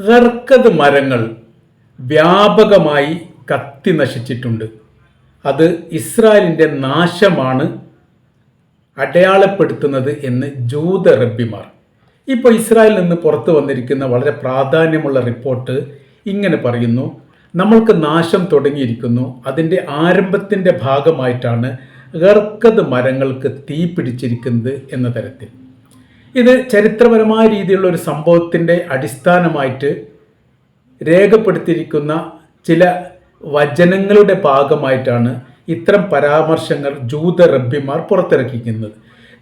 ഗർക്കത് മരങ്ങൾ വ്യാപകമായി കത്തി നശിച്ചിട്ടുണ്ട്. അത് ഇസ്രായേലിന്റെ നാശമാണ് അടയാളപ്പെടുത്തുന്നത് എന്ന് ജൂത റബ്ബിമാർ. ഇപ്പോൾ ഇസ്രായേലിൽ നിന്ന് പുറത്തു വന്നിരിക്കുന്ന വളരെ പ്രാധാന്യമുള്ള റിപ്പോർട്ട് ഇങ്ങനെ പറയുന്നു. നമ്മൾക്ക് നാശം തുടങ്ങിയിരിക്കുന്നു. അതിന്റെ ആരംഭത്തിന്റെ ഭാഗമായിട്ടാണ് ഗർക്കത് മരങ്ങൾക്ക് തീ പിടിച്ചിരിക്കുന്നത് എന്ന തരത്തിൽ. ഇത് ചരിത്രപരമായ രീതിയിലുള്ള ഒരു സംഭവത്തിന്റെ അടിസ്ഥാനമായിട്ട് രേഖപ്പെടുത്തിയിരിക്കുന്ന ചില വചനങ്ങളുടെ ഭാഗമായിട്ടാണ് ഇത്തരം പരാമർശങ്ങൾ ജൂത റബ്ബിമാർ പുറത്തിറക്കിക്കുന്നത്.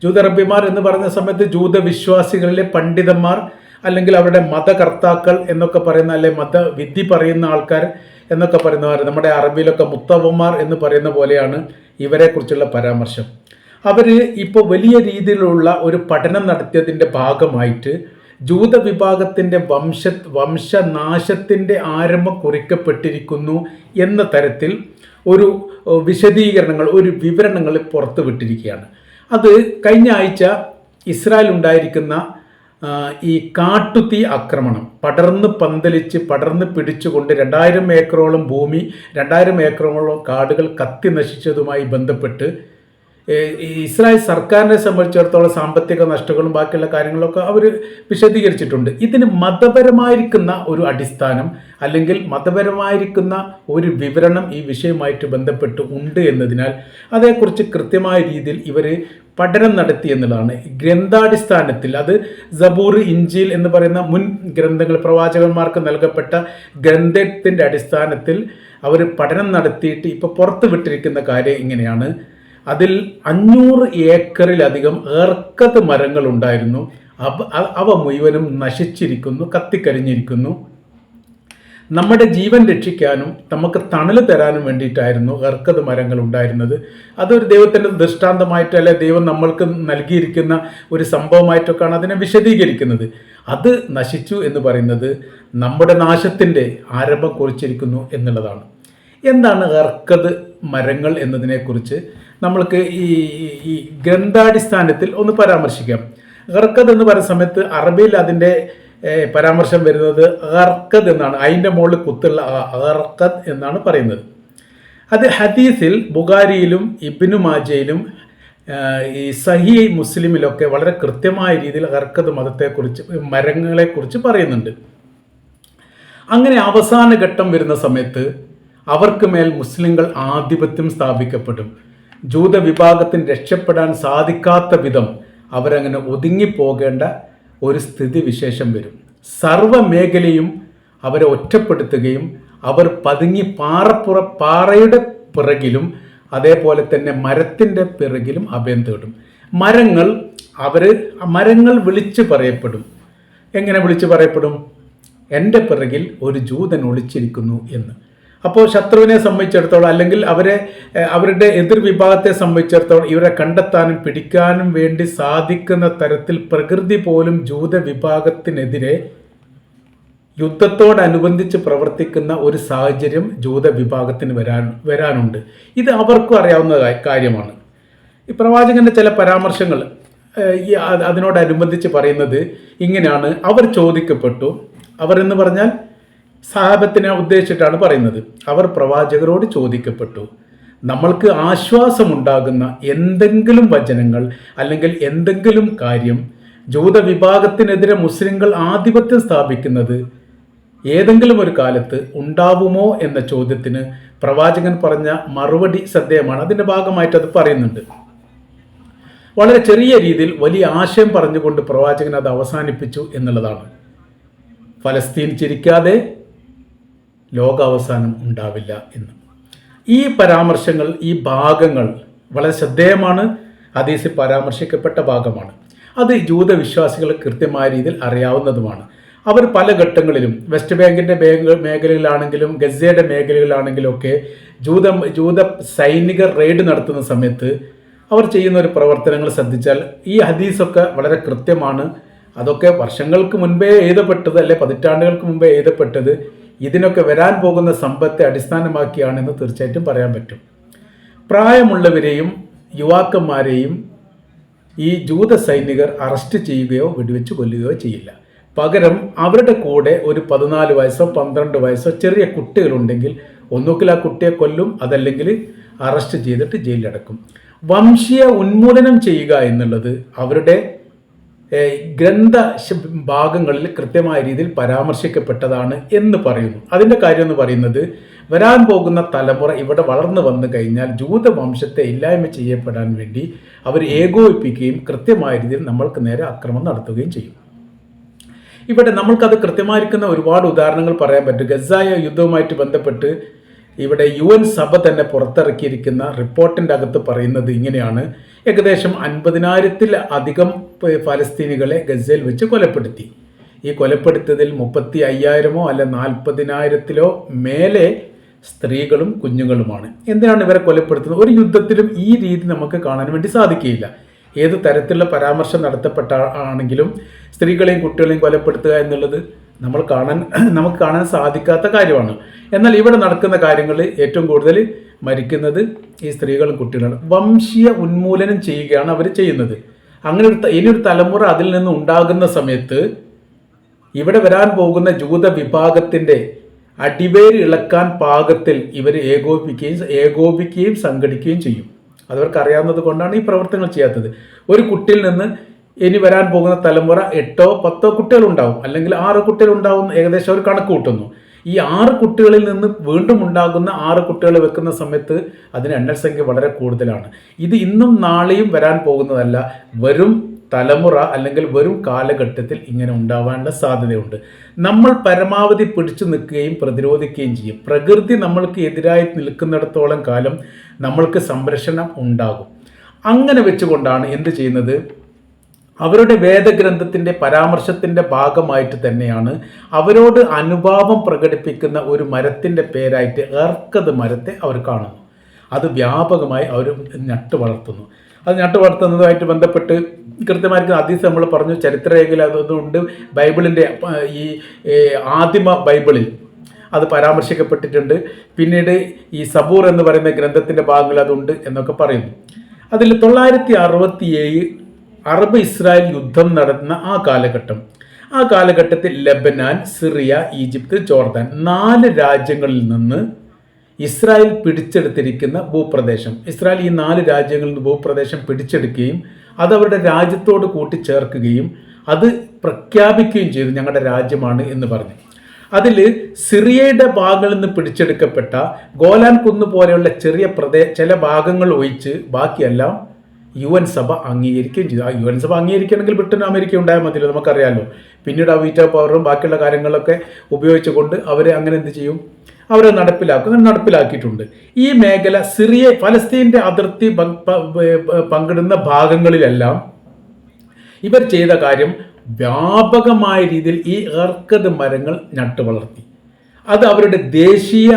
ജൂത റബ്ബിമാർ എന്ന് പറയുന്ന സമയത്ത് ജൂത വിശ്വാസികളിലെ പണ്ഡിതന്മാർ അല്ലെങ്കിൽ അവരുടെ മതകർത്താക്കൾ എന്നൊക്കെ പറയുന്ന അല്ലെ മതവിധി പറയുന്ന ആൾക്കാർ എന്നൊക്കെ പറയുന്നവർ നമ്മുടെ അറബിയിലൊക്കെ മുത്തവന്മാർ എന്ന് പറയുന്ന പോലെയാണ് ഇവരെക്കുറിച്ചുള്ള പരാമർശം. അവർ ഇപ്പോൾ വലിയ രീതിയിലുള്ള ഒരു പഠനം നടത്തിയതിന്റെ ഭാഗമായിട്ട് ജൂത വിഭാഗത്തിന്റെ വംശ വംശനാശത്തിന്റെ ആരംഭം കുറിക്കപ്പെട്ടിരിക്കുന്നു എന്ന തരത്തിൽ ഒരു വിശദീകരണങ്ങൾ ഒരു വിവരണങ്ങൾ പുറത്തുവിട്ടിരിക്കുകയാണ്. അത് കഴിഞ്ഞ ആഴ്ച ഇസ്രായേൽ ഉണ്ടായിരിക്കുന്ന ഈ കാട്ടുതീ ആക്രമണം പടർന്ന് പന്തലിച്ച് പടർന്ന് പിടിച്ചുകൊണ്ട് രണ്ടായിരം ഏക്കറോളം ഭൂമി രണ്ടായിരം ഏക്കറോളം കാടുകൾ കത്തി നശിച്ചതുമായി ബന്ധപ്പെട്ട് ഇസ്രായേൽ സർക്കാരിനെ സംബന്ധിച്ചിടത്തോളം സാമ്പത്തിക നഷ്ടങ്ങളും ബാക്കിയുള്ള കാര്യങ്ങളൊക്കെ അവർ വിശദീകരിച്ചിട്ടുണ്ട്. ഇതിന് മതപരമായിരിക്കുന്ന ഒരു അടിസ്ഥാനം അല്ലെങ്കിൽ മതപരമായിരിക്കുന്ന ഒരു വിവരണം ഈ വിഷയമായിട്ട് ബന്ധപ്പെട്ട് ഉണ്ട് എന്നതിനാൽ അതേക്കുറിച്ച് കൃത്യമായ രീതിയിൽ ഇവർ പഠനം നടത്തി എന്നുള്ളതാണ്. ഗ്രന്ഥാടിസ്ഥാനത്തിൽ അത് സബൂർ ഇഞ്ചിൽ എന്ന് പറയുന്ന മുൻ ഗ്രന്ഥങ്ങൾ പ്രവാചകന്മാർക്ക് നൽകപ്പെട്ട ഗ്രന്ഥത്തിന്റെ അടിസ്ഥാനത്തിൽ അവർ പഠനം നടത്തിയിട്ട് ഇപ്പോൾ പുറത്തു വിട്ടിരിക്കുന്ന കാര്യം ഇങ്ങനെയാണ്. അതിൽ അഞ്ഞൂറ് ഏക്കറിലധികം ഏർക്കത്ത് മരങ്ങൾ ഉണ്ടായിരുന്നു അവ മുഴുവനും നശിച്ചിരിക്കുന്നു കത്തിക്കരിഞ്ഞിരിക്കുന്നു. നമ്മുടെ ജീവൻ രക്ഷിക്കാനും നമുക്ക് തണൽ തരാനും വേണ്ടിയിട്ടായിരുന്നു ഏർക്കത് മരങ്ങൾ ഉണ്ടായിരുന്നത് അതൊരു ദൈവത്തിന്റെ ദൃഷ്ടാന്തമായിട്ട് അല്ലെ ദൈവം നമ്മൾക്ക് നൽകിയിരിക്കുന്ന ഒരു സംഭവമായിട്ടൊക്കെയാണ് അതിനെ വിശദീകരിക്കുന്നത്. അത് നശിച്ചു എന്ന് പറയുന്നത് നമ്മുടെ നാശത്തിന്റെ ആരംഭം കുറിച്ചിരിക്കുന്നു എന്നുള്ളതാണ്. എന്താണ് ഏർക്കത് മരങ്ങൾ എന്നതിനെക്കുറിച്ച്? നമ്മൾക്ക് ഈ ഈ- ഗ്രന്ഥാടിസ്ഥാനത്തിൽ ഒന്ന് പരാമർശിക്കാം. ഹർക്കത് എന്ന് പറയുന്ന സമയത്ത് അറബിയിൽ അതിന്റെ പരാമർശം വരുന്നത് ഗർക്കത് എന്നാണ്. അതിന്റെ മുകളിൽ കുത്തുള്ള ഗർക്കത് എന്നാണ് പറയുന്നത്. അത് ഹദീസിൽ ബുഖാരിയിലും ഇബിനു മാജയിലും ഈ സഹി മുസ്ലിമിലൊക്കെ വളരെ കൃത്യമായ രീതിയിൽ ഹർക്കത് മതത്തെക്കുറിച്ച് മരങ്ങളെക്കുറിച്ച് പറയുന്നുണ്ട്. അങ്ങനെ അവസാന ഘട്ടം വരുന്ന സമയത്ത് അവർക്ക് മേൽ മുസ്ലിങ്ങൾ ആധിപത്യം സ്ഥാപിക്കപ്പെടും. ജൂത വിഭാഗത്തിന് രക്ഷപ്പെടാൻ സാധിക്കാത്ത വിധം അവരങ്ങനെ ഒതുങ്ങിപ്പോകേണ്ട ഒരു സ്ഥിതിവിശേഷം വരും. സർവ മേഖലയും അവരെ ഒറ്റപ്പെടുത്തുകയും അവർ പതുങ്ങി പാറപ്പുറ പാറയുടെ പിറകിലും അതേപോലെ തന്നെ മരത്തിന്റെ പിറകിലും അഭയം തേടും. മരങ്ങൾ അവർ മരങ്ങൾ വിളിച്ചു പറയപ്പെടും. എങ്ങനെ വിളിച്ചു പറയപ്പെടും? എന്റെ പിറകിൽ ഒരു ജൂതൻ ഒളിച്ചിരിക്കുന്നു എന്ന്. അപ്പോൾ ശത്രുവിനെ സംബന്ധിച്ചിടത്തോളം അല്ലെങ്കിൽ അവരെ അവരുടെ എതിർ വിഭാഗത്തെ സംബന്ധിച്ചിടത്തോളം ഇവരെ കണ്ടെത്താനും പിടിക്കാനും വേണ്ടി സാധിക്കുന്ന തരത്തിൽ പ്രകൃതി പോലും ജൂത വിഭാഗത്തിനെതിരെ യുദ്ധത്തോടനുബന്ധിച്ച് പ്രവർത്തിക്കുന്ന ഒരു സാഹചര്യം ജൂത വിഭാഗത്തിന് വരാൻ വരാനുണ്ട്. ഇത് അവർക്കും അറിയാവുന്ന കാര്യമാണ്. ഈ പ്രവാചകന്റെ ചില പരാമർശങ്ങൾ ഈ അതിനോടനുബന്ധിച്ച് പറയുന്നത് ഇങ്ങനെയാണ്. അവർ ചോദിക്കപ്പെട്ടു. അവർ എന്ന് പറഞ്ഞാൽ സാഹബത്തിനെ ഉദ്ദേശിച്ചിട്ടാണ് പറയുന്നത്. അവർ പ്രവാചകരോട് ചോദിക്കപ്പെട്ടു. നമ്മൾക്ക് ആശ്വാസമുണ്ടാകുന്ന എന്തെങ്കിലും വചനങ്ങൾ അല്ലെങ്കിൽ എന്തെങ്കിലും കാര്യം ജൂത വിഭാഗത്തിനെതിരെ മുസ്ലിങ്ങൾ ആധിപത്യം സ്ഥാപിക്കുന്നത് ഏതെങ്കിലും ഒരു കാലത്ത് ഉണ്ടാവുമോ എന്ന ചോദ്യത്തിന് പ്രവാചകൻ പറഞ്ഞ മറുപടി ശ്രദ്ധേയമാണ്. അതിന്റെ ഭാഗമായിട്ട് അത് പറയുന്നുണ്ട്. വളരെ ചെറിയ രീതിയിൽ വലിയ ആശയം പറഞ്ഞുകൊണ്ട് പ്രവാചകൻ അത് അവസാനിപ്പിച്ചു എന്നുള്ളതാണ്. ഫലസ്തീൻ ചിരിക്കാതെ ലോകാവസാനം ഉണ്ടാവില്ല എന്ന്. ഈ പരാമർശങ്ങൾ ഈ ഭാഗങ്ങൾ വളരെ ശ്രദ്ധേയമാണ്. ഹദീസിൽ പരാമർശിക്കപ്പെട്ട ഭാഗമാണ്. അത് ജൂതവിശ്വാസികൾ കൃത്യമായ രീതിയിൽ അറിയാവുന്നതുമാണ്. അവർ പല ഘട്ടങ്ങളിലും വെസ്റ്റ് ബാങ്കിന്റെ മേഖലകളിലാണെങ്കിലും ഗസയുടെ മേഖലയിലാണെങ്കിലും ഒക്കെ ജൂത ജൂത സൈനിക റെയ്ഡ് നടത്തുന്ന സമയത്ത് അവർ ചെയ്യുന്ന ഒരു പ്രവർത്തനങ്ങൾ ശ്രദ്ധിച്ചാൽ ഈ ഹദീസൊക്കെ വളരെ കൃത്യമാണ്. അതൊക്കെ വർഷങ്ങൾക്ക് മുൻപേ എഴുതപ്പെട്ടത് അല്ലെ പതിറ്റാണ്ടുകൾക്ക് മുമ്പേ എഴുതപ്പെട്ടത് ഇതിനൊക്കെ വരാൻ പോകുന്ന സമ്പത്തെ അടിസ്ഥാനമാക്കിയാണെന്ന് തീർച്ചയായിട്ടും പറയാൻ പറ്റും. പ്രായമുള്ളവരെയും യുവാക്കന്മാരെയും ഈ ജൂത സൈനികർ അറസ്റ്റ് ചെയ്യുകയോ വെടിവെച്ച് കൊല്ലുകയോ ചെയ്യില്ല. പകരം അവരുടെ കൂടെ ഒരു പതിനാല് വയസ്സോ പന്ത്രണ്ട് വയസ്സോ ചെറിയ കുട്ടികളുണ്ടെങ്കിൽ ഒന്നുകിൽ ആ കുട്ടിയെ കൊല്ലും അതല്ലെങ്കിൽ അറസ്റ്റ് ചെയ്തിട്ട് ജയിലിലടക്കും. വംശീയ ഉന്മൂലനം ചെയ്യുക എന്നുള്ളത് അവരുടെ ഗ്രന്ഥ ഭാഗങ്ങളിൽ കൃത്യമായ രീതിയിൽ പരാമർശിക്കപ്പെട്ടതാണ് എന്ന് പറയുന്നു. അതിന്റെ കാര്യം എന്ന് പറയുന്നത് വരാൻ പോകുന്ന തലമുറ ഇവിടെ വളർന്നു വന്നു കഴിഞ്ഞാൽ ജൂതവംശത്തെ ഇല്ലായ്മ ചെയ്യപ്പെടാൻ വേണ്ടി അവർ ഏകോപിപ്പിക്കുകയും കൃത്യമായ രീതിയിൽ നമ്മൾക്ക് നേരെ അക്രമം നടത്തുകയും ചെയ്യും. ഇവിടെ നമ്മൾക്കത് കൃത്യമായിരിക്കുന്ന ഒരുപാട് ഉദാഹരണങ്ങൾ പറയാൻ പറ്റും. ഗസായ യുദ്ധവുമായിട്ട് ബന്ധപ്പെട്ട് ഇവിടെ യു എൻ സഭ തന്നെ പുറത്തിറക്കിയിരിക്കുന്ന റിപ്പോർട്ടിന്റെ അകത്ത് പറയുന്നത് ഇങ്ങനെയാണ്. ഏകദേശം അൻപതിനായിരത്തിൽ അധികം ഫലസ്തീനികളെ ഗസയിൽ വെച്ച് കൊലപ്പെടുത്തി. ഈ കൊലപ്പെടുത്തതിൽ മുപ്പത്തി അയ്യായിരമോ അല്ല നാൽപ്പതിനായിരത്തിലോ മേലെ സ്ത്രീകളും കുഞ്ഞുങ്ങളുമാണ്. എന്തിനാണ് ഇവരെ കൊലപ്പെടുത്തുന്നത്? ഒരു യുദ്ധത്തിലും ഈ രീതി നമുക്ക് കാണാൻ വേണ്ടി സാധിക്കുകയില്ല. ഏത് തരത്തിലുള്ള പരാമർശം നടത്തപ്പെട്ട ആണെങ്കിലും സ്ത്രീകളെയും കുട്ടികളെയും കൊലപ്പെടുത്തുക എന്നുള്ളത് നമ്മൾ കാണാൻ നമുക്ക് കാണാൻ സാധിക്കാത്ത കാര്യമാണ്. എന്നാൽ ഇവിടെ നടക്കുന്ന കാര്യങ്ങൾ ഏറ്റവും കൂടുതൽ മരിക്കുന്നത് ഈ സ്ത്രീകളും കുട്ടികളും. വംശീയ ഉന്മൂലനം ചെയ്യുകയാണ് അവർ ചെയ്യുന്നത്. അങ്ങനെ ഒരു ഇനി ഇനിയൊരു തലമുറ അതിൽ നിന്ന് ഉണ്ടാകുന്ന സമയത്ത് ഇവിടെ വരാൻ പോകുന്ന ജൂത വിഭാഗത്തിന്റെ അടിവേര് ഇളക്കാൻ പാകത്തിൽ ഇവർ ഏകോപിക്കുകയും ഏകോപിക്കുകയും സംഘടിക്കുകയും ചെയ്യും. അതവർക്ക് അറിയാവുന്നത് കൊണ്ടാണ് ഈ പ്രവർത്തനങ്ങൾ ചെയ്യാത്തത്. ഒരു കുട്ടിയിൽ നിന്ന് ഇനി വരാൻ പോകുന്ന തലമുറ എട്ടോ പത്തോ കുട്ടികളുണ്ടാവും. അല്ലെങ്കിൽ ആറ് കുട്ടികളുണ്ടാവും ഏകദേശം അവർ കണക്ക് കൂട്ടുന്നു ഈ ആറ് കുട്ടികളിൽ നിന്ന് വീണ്ടും ഉണ്ടാകുന്ന ആറ് കുട്ടികൾ വെക്കുന്ന സമയത്ത് അതിന് എണ്ണസംഖ്യ വളരെ കൂടുതലാണ്. ഇത് ഇന്നും നാളെയും വരാൻ പോകുന്നതല്ല. വരും തലമുറ അല്ലെങ്കിൽ വരും കാലഘട്ടത്തിൽ ഇങ്ങനെ ഉണ്ടാവാനുള്ള സാധ്യതയുണ്ട്. നമ്മൾ പരമാവധി പിടിച്ചു നിൽക്കുകയും പ്രതിരോധിക്കുകയും ചെയ്യും. പ്രകൃതി നമ്മൾക്ക് എതിരായി നിൽക്കുന്നിടത്തോളം കാലം നമ്മൾക്ക് സംരക്ഷണം ഉണ്ടാകും. അങ്ങനെ വെച്ചുകൊണ്ടാണ് എന്ത് ചെയ്യുന്നത്? അവരുടെ വേദഗ്രന്ഥത്തിന്റെ പരാമർശത്തിന്റെ ഭാഗമായിട്ട് തന്നെയാണ് അവരോട് അനുഭാവം പ്രകടിപ്പിക്കുന്ന ഒരു മരത്തിന്റെ പേരായിട്ട് ഏർക്കത് മരത്തെ അവർ കാണുന്നു. അത് വ്യാപകമായി അവർ നട്ടു വളർത്തുന്നു. അത് നട്ടു വളർത്തുന്നതുമായിട്ട് ബന്ധപ്പെട്ട് കൃത്യമായിരിക്കും അതീസ് നമ്മൾ പറഞ്ഞു ചരിത്രരേഖയിൽ അതുകൊണ്ട് ബൈബിളിന്റെ ഈ ആദിമ ബൈബിളിൽ അത് പരാമർശിക്കപ്പെട്ടിട്ടുണ്ട്. പിന്നീട് ഈ സബൂർ എന്ന് പറയുന്ന ഗ്രന്ഥത്തിന്റെ ഭാഗങ്ങൾ അതുണ്ട് എന്നൊക്കെ പറയുന്നു. അതിൽ തൊള്ളായിരത്തി അറുപത്തി ഏഴ് അറബ് ഇസ്രായേൽ യുദ്ധം നടന്ന ആ കാലഘട്ടം. ആ കാലഘട്ടത്തിൽ ലബനാൻ സിറിയ ഈജിപ്ത് ജോർദാൻ നാല് രാജ്യങ്ങളിൽ നിന്ന് ഇസ്രായേൽ പിടിച്ചെടുത്തിരിക്കുന്ന ഭൂപ്രദേശം. ഇസ്രായേൽ ഈ നാല് രാജ്യങ്ങളിൽ നിന്ന് ഭൂപ്രദേശം പിടിച്ചെടുക്കുകയും അത് അവരുടെ രാജ്യത്തോട് കൂട്ടിച്ചേർക്കുകയും അത് പ്രഖ്യാപിക്കുകയും ചെയ്തു ഞങ്ങളുടെ രാജ്യമാണ് എന്ന് പറഞ്ഞു. അതിൽ സിറിയയുടെ ഭാഗങ്ങളിൽ നിന്ന് പിടിച്ചെടുക്കപ്പെട്ട ഗോലാൻ കുന്ന് പോലെയുള്ള ചെറിയ പ്രദേ ചില ഭാഗങ്ങൾ ഒഴിച്ച് ബാക്കിയെല്ലാം യു എൻ സഭ അംഗീകരിക്കുകയും ചെയ്തു. ആ യു എൻ സഭ അംഗീകരിക്കണമെങ്കിൽ ബ്രിട്ടനും അമേരിക്ക ഉണ്ടായാൽ മതിയല്ലോ നമുക്കറിയാമല്ലോ പിന്നീട് ആ വീറ്റോ പവറും ബാക്കിയുള്ള കാര്യങ്ങളൊക്കെ ഉപയോഗിച്ചുകൊണ്ട് അവർ അങ്ങനെ എന്ത് ചെയ്യും? അവരെ നടപ്പിലാക്കും. അങ്ങനെ നടപ്പിലാക്കിയിട്ടുണ്ട്. ഈ മേഖല സിറിയ ഫലസ്തീന്റെ അതിർത്തി പങ്കിടുന്ന ഭാഗങ്ങളിലെല്ലാം ഇവർ ചെയ്ത കാര്യം വ്യാപകമായ രീതിയിൽ ഈ ഏർക്കത് മരങ്ങൾ നട്ടു വളർത്തി അത് അവരുടെ ദേശീയ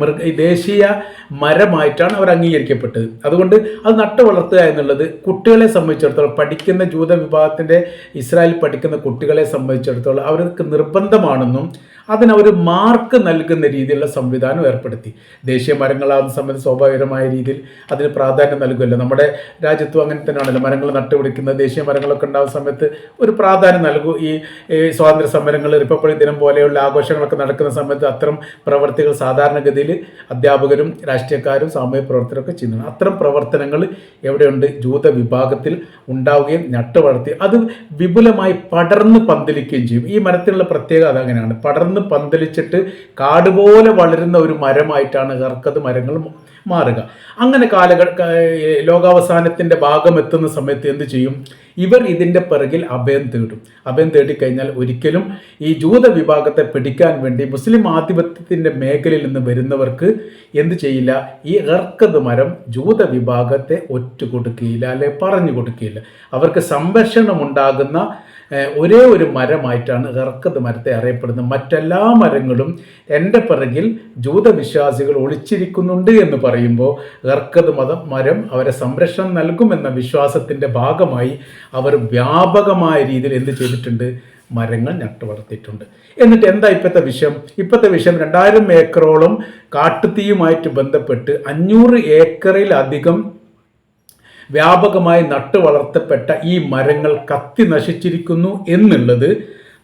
മൃഗ ദേശീയ മരമായിട്ടാണ് അവർ അംഗീകരിക്കപ്പെട്ടത്. അതുകൊണ്ട് അത് നട്ടു വളർത്തുക എന്നുള്ളത് കുട്ടികളെ സംബന്ധിച്ചിടത്തോളം പഠിക്കുന്ന ജൂത വിഭാഗത്തിന്റെ ഇസ്രായേൽ പഠിക്കുന്ന കുട്ടികളെ സംബന്ധിച്ചിടത്തോളം അവർക്ക് നിർബന്ധമാണെന്നും അതിന് അവർ മാർക്ക് നൽകുന്ന രീതിയിലുള്ള സംവിധാനം ഏർപ്പെടുത്തി. ദേശീയ മരങ്ങളാകുന്ന സമയത്ത് സ്വാഭാവികമായ രീതിയിൽ അതിന് പ്രാധാന്യം നൽകുമല്ലോ നമ്മുടെ രാജ്യത്തും അങ്ങനെ തന്നെയാണല്ലോ. മരങ്ങൾ നട്ടുപിടിക്കുന്നത് ദേശീയ മരങ്ങളൊക്കെ ഉണ്ടാകുന്ന സമയത്ത് ഒരു പ്രാധാന്യം നൽകും. ഈ സ്വാതന്ത്ര്യ സമരങ്ങൾ റിപ്പബ്ലിക് ദിനം പോലെയുള്ള ആഘോഷങ്ങളൊക്കെ നടക്കുന്ന സമയത്ത് അത്തരം പ്രവർത്തികൾ സാധാരണഗതിയിൽ അധ്യാപകരും രാഷ്ട്രീയക്കാരും സാമൂഹ്യ പ്രവർത്തകരൊക്കെ ചെയ്യുന്നു അത്തരം പ്രവർത്തനങ്ങൾ എവിടെയുണ്ട്? ജൂത വിഭാഗത്തിൽ ഉണ്ടാവുകയും നട്ടുവളർത്തി അത് വിപുലമായി പടർന്ന് പന്തലിക്കുകയും ചെയ്യും. ഈ മരത്തിനുള്ള പ്രത്യേകത അതങ്ങനെയാണ്. പടർന്ന് പന്തലിച്ചിട്ട് കാട് പോലെ വളരുന്ന ഒരു മരമായിട്ടാണ് കർക്കത് മരങ്ങൾ മാറുക. അങ്ങനെ കാലഘ ക- ലോകാവസാനത്തിന്റെ ഭാഗം എത്തുന്ന സമയത്ത് എന്ത് ചെയ്യും? ഇവർ ഇതിന്റെ പിറകിൽ അഭയം തേടും. അഭയം തേടിക്കഴിഞ്ഞാൽ ഒരിക്കലും ഈ ജൂത വിഭാഗത്തെ പിടിക്കാൻ വേണ്ടി മുസ്ലിം ആധിപത്യത്തിന്റെ മേഖലയിൽ നിന്ന് വരുന്നവർക്ക് എന്ത് ചെയ്യില്ല? ഈ ഇറക്കത് മരം ജൂത വിഭാഗത്തെ ഒറ്റ കൊടുക്കുകയില്ല അല്ലെ പറഞ്ഞു കൊടുക്കുകയില്ല. അവർക്ക് സംരക്ഷണം ഉണ്ടാകുന്ന ഒരേ ഒരു മരമായിട്ടാണ് ഏർക്കത് മരത്തെ അറിയപ്പെടുന്നത്. മറ്റെല്ലാ മരങ്ങളും എന്റെ പിറകിൽ ജൂതവിശ്വാസികൾ ഒളിച്ചിരിക്കുന്നുണ്ട് എന്ന് പറയുമ്പോൾ ഇറക്കത് മതം മരം അവരെ സംരക്ഷണം നൽകുമെന്ന വിശ്വാസത്തിന്റെ ഭാഗമായി അവർ വ്യാപകമായ രീതിയിൽ എന്ത് ചെയ്തിട്ടുണ്ട്? മരങ്ങൾ നട്ടുവളർത്തിയിട്ടുണ്ട്. എന്നിട്ട് എന്താ ഇപ്പോഴത്തെ വിഷയം ഇപ്പോഴത്തെ വിഷയം രണ്ടായിരം ഏക്കറോളം കാട്ടുതീയുമായിട്ട് ബന്ധപ്പെട്ട് അഞ്ഞൂറ് ഏക്കറിലധികം വ്യാപകമായി നട്ടു വളർത്തപ്പെട്ട ഈ മരങ്ങൾ കത്തി നശിച്ചിരിക്കുന്നു എന്നുള്ളത്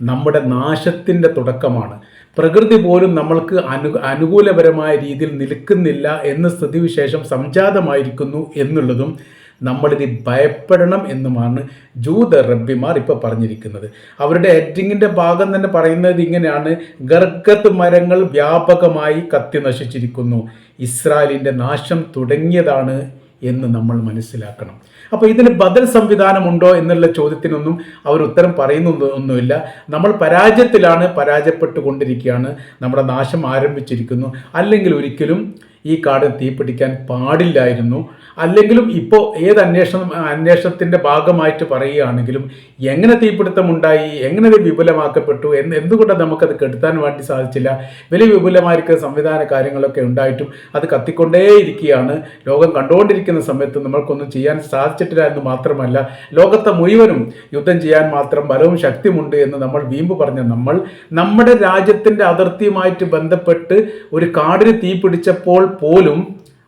നമ്മുടെ നാശത്തിന്റെ തുടക്കമാണ്. പ്രകൃതി പോലും നമ്മൾക്ക് അനു അനുകൂലപരമായ രീതിയിൽ നിൽക്കുന്നില്ല എന്ന സ്ഥിതിവിശേഷം സംജാതമായിരിക്കുന്നു എന്നുള്ളതും നമ്മളിത് ഭയപ്പെടണം എന്നുമാണ് ജൂത റബ്ബിമാർ ഇപ്പോൾ പറഞ്ഞിരിക്കുന്നത്. അവരുടെ എഡിങ്ങിന്റെ ഭാഗം തന്നെ പറയുന്നത് ഇങ്ങനെയാണ്. ഗർഗത്ത് മരങ്ങൾ വ്യാപകമായി കത്തി നശിച്ചിരിക്കുന്നു. ഇസ്രായേലിന്റെ നാശം തുടങ്ങിയതാണ് എന്ന് നമ്മൾ മനസ്സിലാക്കണം. അപ്പോൾ ഇതിന് ബദൽ സംവിധാനമുണ്ടോ എന്നുള്ള ചോദ്യത്തിനൊന്നും അവർ ഉത്തരം പറയുന്നത് ഒന്നുമില്ല നമ്മൾ പരാജയത്തിലാണ് പരാജയപ്പെട്ടുകൊണ്ടിരിക്കുകയാണ്. നമ്മുടെ നാശം ആരംഭിച്ചിരിക്കുന്നു. അല്ലെങ്കിൽ ഒരിക്കലും ഈ കാട് തീപിടിക്കാൻ പാടില്ലായിരുന്നു. അല്ലെങ്കിലും ഇപ്പോൾ ഏത് അന്വേഷണം അന്വേഷണത്തിന്റെ ഭാഗമായിട്ട് പറയുകയാണെങ്കിലും എങ്ങനെ തീപിടുത്തം ഉണ്ടായി എങ്ങനെ ഇത് വിപുലമാക്കപ്പെട്ടു എന്ന് എന്തുകൊണ്ടാണ് നമുക്കത് കെടുത്താൻ വേണ്ടി സാധിച്ചില്ല വലിയ വിപുലമായിരിക്കുന്ന സംവിധാന കാര്യങ്ങളൊക്കെ ഉണ്ടായിട്ടും അത് കത്തിക്കൊണ്ടേയിരിക്കുകയാണ്. ലോകം കണ്ടുകൊണ്ടിരിക്കുന്ന സമയത്ത് നമ്മൾക്കൊന്നും ചെയ്യാൻ സാധിച്ചിട്ടില്ല എന്ന് മാത്രമല്ല ലോകത്തെ മുഴുവനും യുദ്ധം ചെയ്യാൻ മാത്രം ബലവും ശക്തിയുമുണ്ട് എന്ന് നമ്മൾ വീമ്പ് പറഞ്ഞ നമ്മൾ നമ്മുടെ രാജ്യത്തിന്റെ അതിർത്തിയുമായിട്ട് ബന്ധപ്പെട്ട് ഒരു കാടിന് തീ പിടിച്ചപ്പോൾ പോലും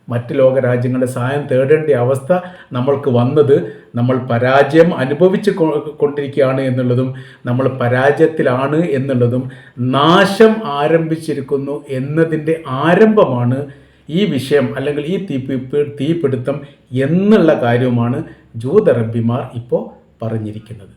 മറ്റ് ലോകരാജ്യങ്ങളുടെ സഹായം തേടേണ്ട അവസ്ഥ നമ്മൾക്ക് വന്നത് നമ്മൾ പരാജയം അനുഭവിച്ച് കൊണ്ടിരിക്കുകയാണ് എന്നുള്ളതും നമ്മൾ പരാജയത്തിലാണ് എന്നുള്ളതും നാശം ആരംഭിച്ചിരിക്കുന്നു എന്നതിന്റെ ആരംഭമാണ് ഈ വിഷയം അല്ലെങ്കിൽ ഈ തീപ്പി തീപിടുത്തം എന്നുള്ള കാര്യവുമാണ് ജൂതറബിമാർ ഇപ്പോൾ പറഞ്ഞിരിക്കുന്നത്.